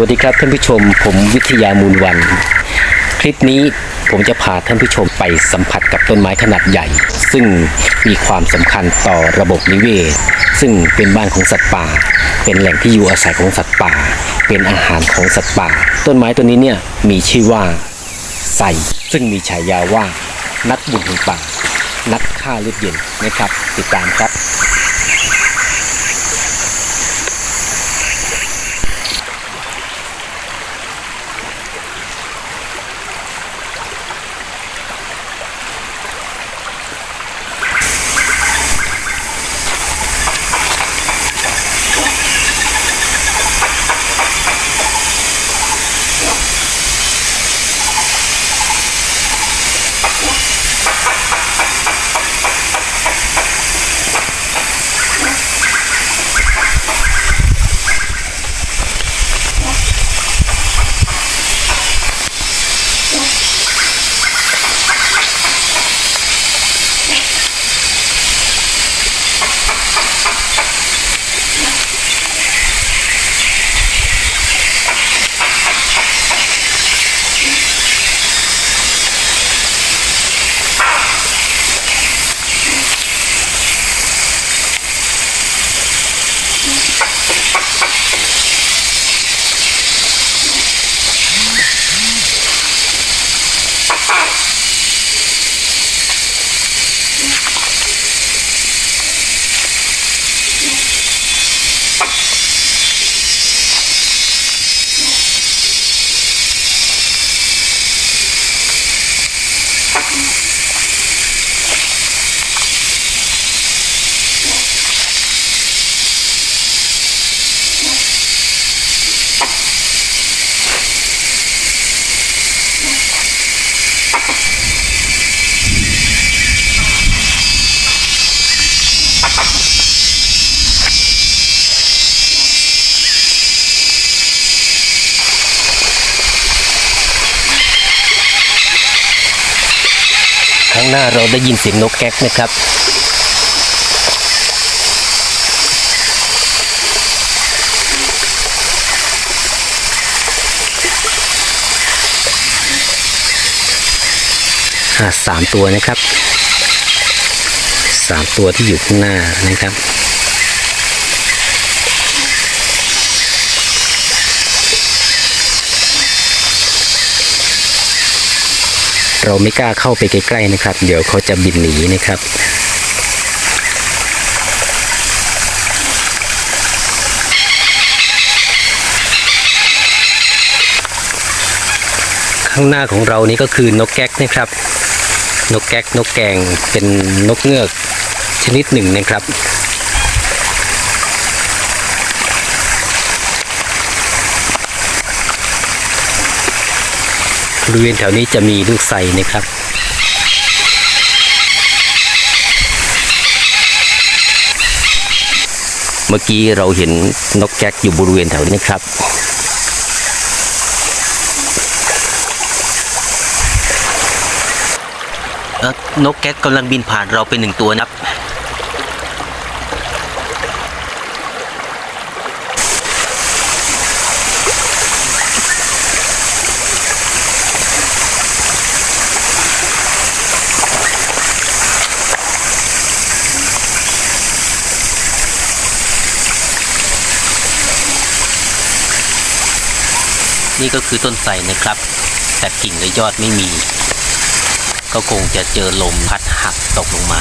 วัสดีครับท่านผู้ชม ผมวิทยามูลวัน คลิปนี้ผมจะพาท่านผู้ชมไปสัมผัสกับต้นไม้ขนาดใหญ่ ซึ่งมีความสำคัญต่อระบบนิเวศ ซึ่งเป็นบ้านของสัตว์ป่า เป็นแหล่งที่อยู่อาศัยของสัตว์ป่า เป็นอาหารของสัตว์ป่า ต้นไม้ตัวนี้เนี่ยมีชื่อว่าไทรซึ่งมีฉายาว่านักบุญแห่งป่า นักฆ่าเลือดเย็นนะครับ ติดตามครับ หน้าเราได้ยินเสียงนกแก๊กนะครับสามตัวนะครับสามตัวที่อยู่ข้างหน้านะครับ เราไม่กล้าเข้าไปใกล้ๆนะครับ เดี๋ยวเขาจะบินหนีนะครับข้างหน้าของเรานี่ก็คือนกแก๊กนะครับ นกแก๊กนกแกงเป็นนกเงือกชนิดหนึ่งนะครับ บริเวณแถวนี้จะมีลูกไทรนะครับเมื่อกี้เราเห็นนกแก๊กอยู่บริเวณแถวนี้ครับ นกแก๊กกำลังบินผ่านเราไปหนึ่งตัวนะครับ นี่ก็คือต้นไทรนะครับ แต่กิ่งและยอดไม่มี ก็คงจะเจอลมพัดหักตกลงมา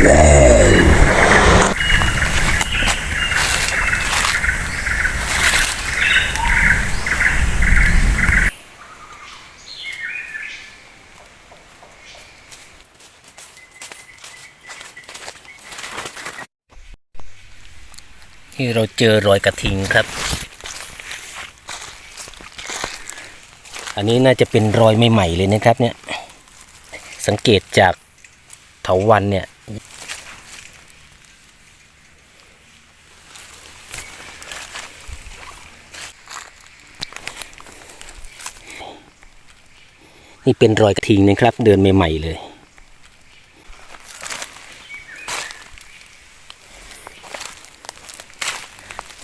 ที่เราเจอรอยกระทิงครับ อันนี้น่าจะเป็นรอยใหม่ๆเลยนะครับเนี่ย สังเกตจากเถาวันเนี่ย นี่เป็นรอยกระทิงนะครับ เดินใหม่ๆเลย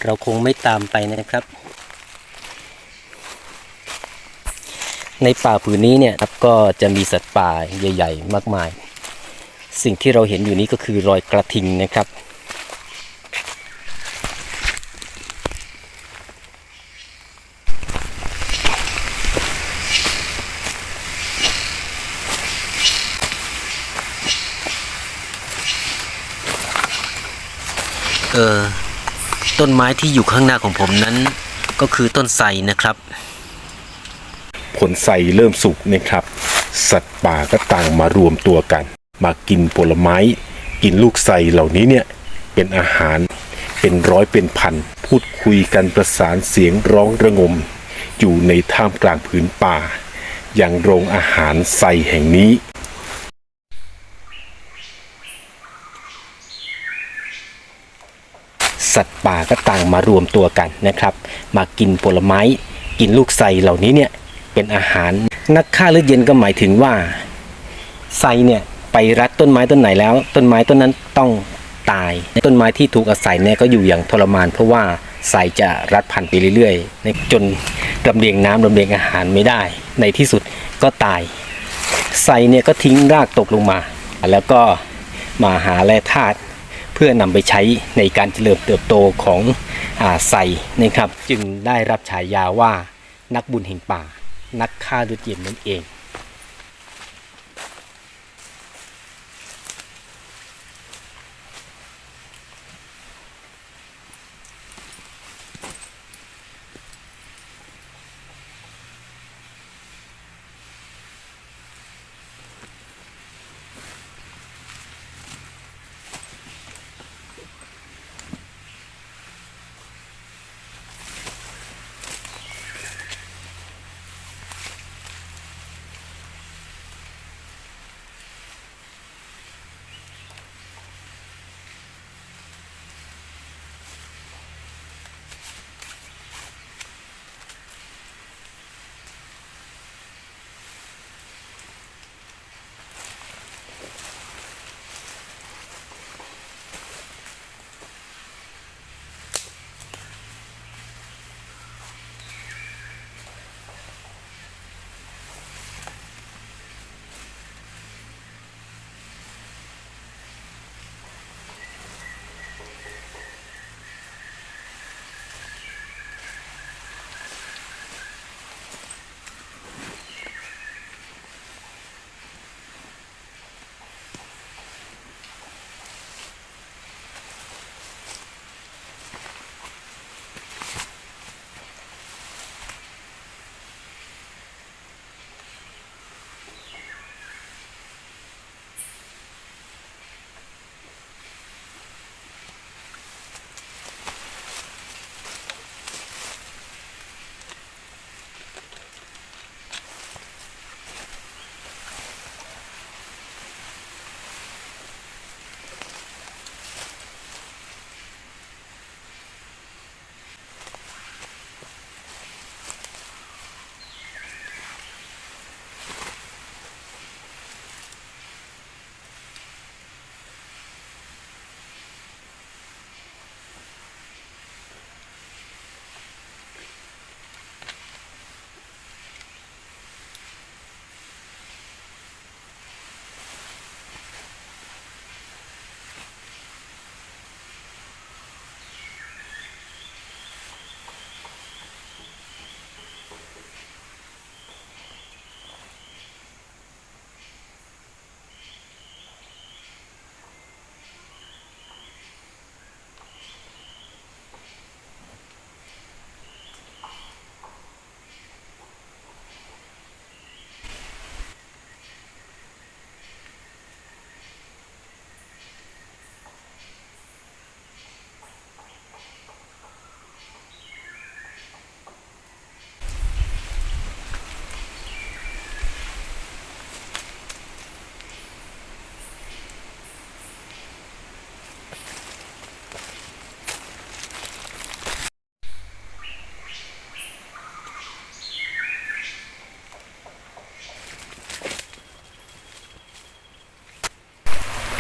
เราคงไม่ตามไปนะครับ ในป่าผืนนี้เนี่ยครับก็จะมีสัตว์ป่าใหญ่ ๆ มากมาย สิ่งที่เราเห็นอยู่นี้ก็คือรอยกระทิงนะครับ เออต้นไม้ที่อยู่ข้างหน้าของผมนั้น ก็คือต้นไทรนะครับ ผลไทรเริ่มสุกนะครับ สัตว์ป่าก็ต่างมารวมตัวกัน มากินผลไม้ กินลูกไทรเหล่านี้เนี่ยเป็นอาหารเป็นร้อยเป็นพัน พูดคุยกันประสานเสียงร้องระงม อยู่ในท่ามกลางผืนป่า อย่างโรงอาหารไทรแห่งนี้ สัตว์ป่าก็ต่างมารวมตัวกันนะครับ มากินผลไม้ กินลูกไทรเหล่านี้เนี่ยเป็นอาหารนักฆ่าเลือดเย็นก็หมายถึงว่าไทรเนี่ยไปรัดต้นไม้ต้นไหนแล้ว ต้นไม้ต้นนั้นต้องตาย ต้นไม้ที่ถูกอาศัยเนี่ยก็อยู่อย่างทรมาน เพราะว่าไทรจะรัดพันไปเรื่อยๆจนลำเลียงน้ำลำเลียงอาหารไม่ได้ ในที่สุดก็ตายไทรเนี่ยก็ทิ้งรากตกลงมา แล้วก็มาหาแร่ธาตุ เพื่อนำไปใช้ในการเจริญเติบโตของใส่นะครับ จึงได้รับฉายาว่านักบุญแห่งป่า นักฆ่าดุจเย็นนั่นเอง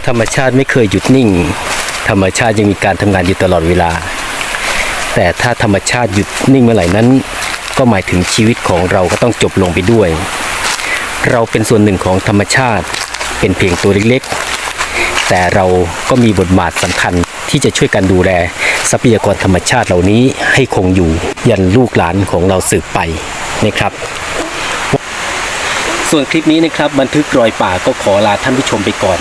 ธรรมชาติไม่เคยหยุดนิ่ง ธรรมชาติยังมีการทำงานอยู่ตลอดเวลา แต่ถ้าธรรมชาติหยุดนิ่งเมื่อไหร่นั้น ก็หมายถึงชีวิตของเราก็ต้องจบลงไปด้วย เราเป็นส่วนหนึ่งของธรรมชาติ เป็นเพียงตัวเล็กๆ แต่เราก็มีบทบาทสำคัญที่จะช่วยกันดูแลทรัพยากรธรรมชาติเหล่านี้ให้คงอยู่ยันลูกหลานของเราสืบไปนะครับ ส่วนคลิปนี้นะครับบันทึกรอยป่าก็ขอลาท่านผู้ชมไปก่อน